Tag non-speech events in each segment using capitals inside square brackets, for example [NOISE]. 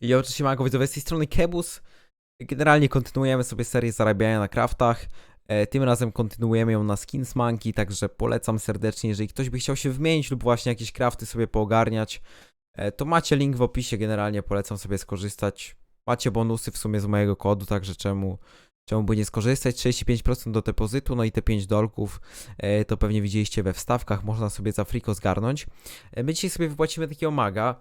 I oczywiście mago widzowie z tej strony Kebus. Generalnie kontynuujemy sobie serię zarabiania na craftach. E, Tym razem kontynuujemy ją na Skins Monkey, także polecam serdecznie, jeżeli ktoś by chciał się wymienić lub właśnie jakieś crafty sobie poogarniać, e, to macie link w opisie, generalnie polecam sobie skorzystać. Macie bonusy w sumie z mojego kodu, także czemu, czemu by nie skorzystać? 35% do depozytu, no i te 5 dolków e, to pewnie widzieliście we wstawkach, można sobie za friko zgarnąć. E, My dzisiaj sobie wypłacimy takiego maga,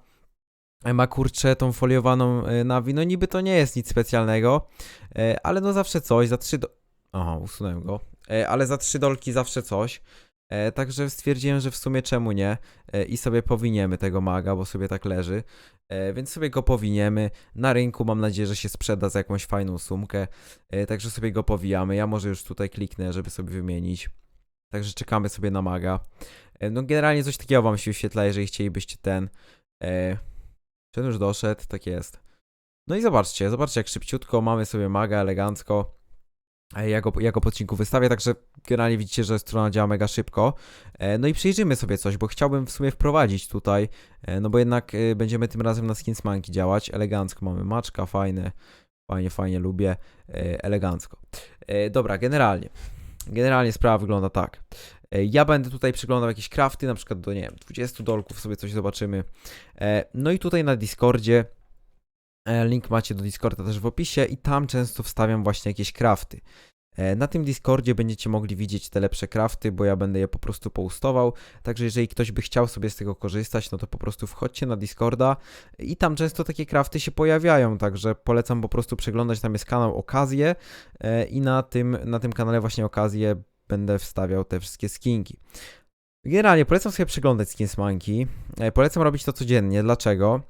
ma kurczę tą foliowaną e, nawi, no niby to nie jest nic specjalnego, e, ale no zawsze coś, za 3 do... Aha, usunąłem go, E, ale za 3 dolki zawsze coś, E, także stwierdziłem, że w sumie czemu nie E, i sobie powiniemy tego maga, bo sobie tak leży, E, więc sobie go powiniemy, na rynku mam nadzieję, że się sprzeda za jakąś fajną sumkę, E, także sobie go powijamy, ja może już tutaj kliknę, żeby sobie wymienić, także czekamy sobie na maga, E, no generalnie coś takiego wam się wyświetla, jeżeli chcielibyście ten... Ten już doszedł, tak jest. No i zobaczcie, zobaczcie jak szybciutko mamy sobie maga elegancko. Ja go, ja wystawię, także generalnie widzicie, że strona działa mega szybko. E, No i przyjrzymy sobie coś, bo chciałbym w sumie wprowadzić tutaj, e, no bo jednak e, będziemy tym razem na Skins Monkey działać. Elegancko mamy maczka, fajne, fajnie, fajnie lubię, elegancko. Dobra, generalnie. Generalnie sprawa wygląda tak. E, Ja będę tutaj przeglądał jakieś crafty, na przykład do, nie wiem, 20 dolków sobie coś zobaczymy. E, No i tutaj na Discordzie, e, link macie do Discorda też w opisie i tam często wstawiam właśnie jakieś crafty. Na tym Discordzie będziecie mogli widzieć te lepsze crafty, bo ja będę je po prostu poustował. Także jeżeli ktoś by chciał sobie z tego korzystać, no to po prostu wchodźcie na Discorda i tam często takie crafty się pojawiają. Także polecam po prostu przeglądać. Tam jest kanał Okazje i na tym, na tym kanale właśnie Okazje będę wstawiał te wszystkie skinki. Generalnie polecam sobie przeglądać Skins Monkey. E, Polecam robić to codziennie. Dlaczego?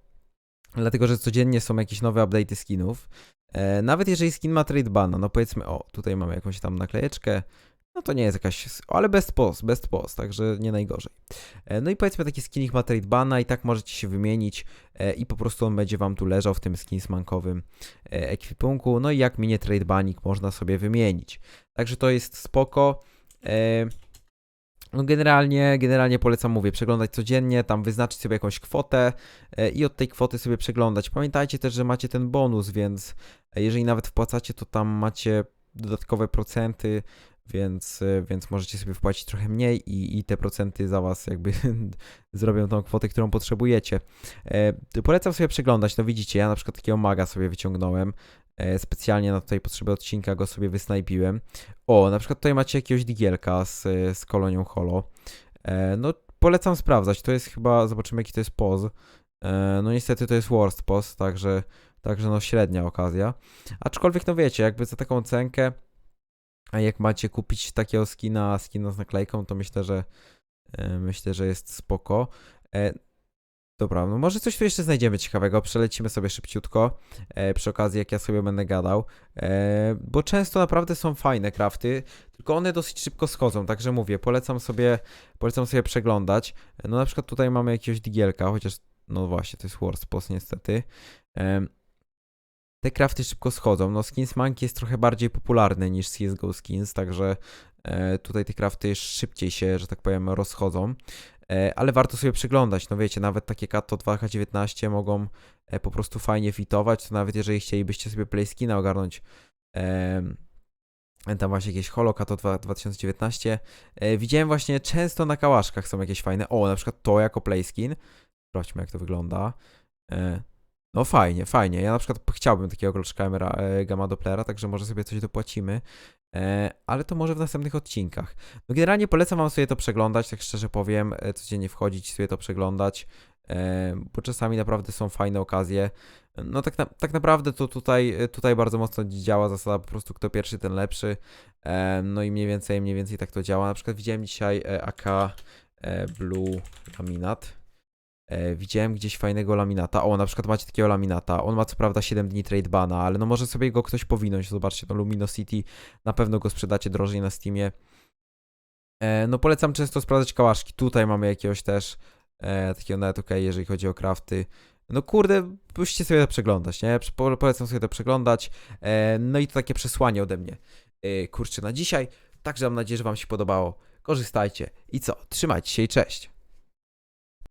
Dlatego, że codziennie są jakieś nowe update'y skinów. E, nawet jeżeli skin ma trade bana, no powiedzmy, o, tutaj mamy jakąś tam naklejeczkę, no to nie jest jakaś, ale best post, best post, także nie najgorzej. E, no i powiedzmy taki skinik ma trade bana i tak możecie się wymienić e, i po prostu on będzie wam tu leżał w tym skinsmankowym e, ekwipunku, no i jak minie trade banik można sobie wymienić. Także to jest spoko. No generalnie, generalnie polecam, mówię, przeglądać codziennie, tam wyznaczyć sobie jakąś kwotę i od tej kwoty sobie przeglądać. Pamiętajcie też, że macie ten bonus, więc jeżeli nawet wpłacacie, to tam macie dodatkowe procenty, więc, e, więc możecie sobie wpłacić trochę mniej i, i te procenty za was jakby [LAUGHS] zrobią tą kwotę, którą potrzebujecie. E, polecam sobie przeglądać, no widzicie, ja na przykład takiego maga sobie wyciągnąłem, e, specjalnie na tutaj potrzeby odcinka go sobie wysnajpiłem. O, na przykład tutaj macie jakiegoś digielka z, z kolonią holo. E, no, polecam sprawdzać. To jest chyba, zobaczymy jaki to jest poz. E, no niestety to jest worst poz, także, także no średnia okazja. Aczkolwiek no wiecie, jakby za taką cenkę, a jak macie kupić takiego skina, skina z naklejką, to myślę, że e, myślę, że jest spoko. E, Dobra, no może coś tu jeszcze znajdziemy ciekawego. Przelecimy sobie szybciutko e, przy okazji, jak ja sobie będę gadał. E, bo często naprawdę są fajne crafty, tylko one dosyć szybko schodzą, także mówię, polecam sobie, polecam sobie przeglądać. No na przykład tutaj mamy jakiegoś digielka, chociaż no właśnie, to jest worst post niestety. Em, te crafty szybko schodzą. No Skins Monkey jest trochę bardziej popularny niż CSGO Skins, także e, tutaj te crafty szybciej się, że tak powiem, rozchodzą. E, ale warto sobie przyglądać. No wiecie, nawet takie Kato 2K19 mogą e, po prostu fajnie fitować. To nawet jeżeli chcielibyście sobie playskina ogarnąć, em, tam właśnie jakieś Holo Kato 2, 2019. E, widziałem właśnie często na kałaszkach są jakieś fajne. O, na przykład to jako playskin. Sprawdźmy, jak to wygląda. No fajnie, fajnie. Ja na przykład chciałbym takiego kluczka Emera e, Gamma Dopplera, także może sobie coś dopłacimy. E, ale to może w następnych odcinkach. No generalnie polecam wam sobie to przeglądać, tak szczerze powiem, e, codziennie wchodzić, sobie to przeglądać, bo czasami naprawdę są fajne okazje. No tak, na, tak naprawdę to tutaj, tutaj bardzo mocno działa zasada po prostu kto pierwszy, ten lepszy. No i mniej więcej, mniej więcej tak to działa. Na przykład widziałem dzisiaj AK Blue Laminat. E, widziałem gdzieś fajnego laminata. O, na przykład macie takiego laminata. On ma co prawda 7 dni trade bana, ale no może sobie go ktoś powinąć. Zobaczcie, no Luminosity, na pewno go sprzedacie drożej na Steamie. E, no polecam często sprawdzać kałaszki. Tutaj mamy jakiegoś też e, takiego nawet ok, jeżeli chodzi o crafty. No kurde, musicie sobie to przeglądać, nie? Po- Polecam sobie to przeglądać. No i to takie przesłanie ode mnie. Kurczę, na dzisiaj. Także mam nadzieję, że wam się podobało. Korzystajcie. I co? Trzymajcie się i cześć.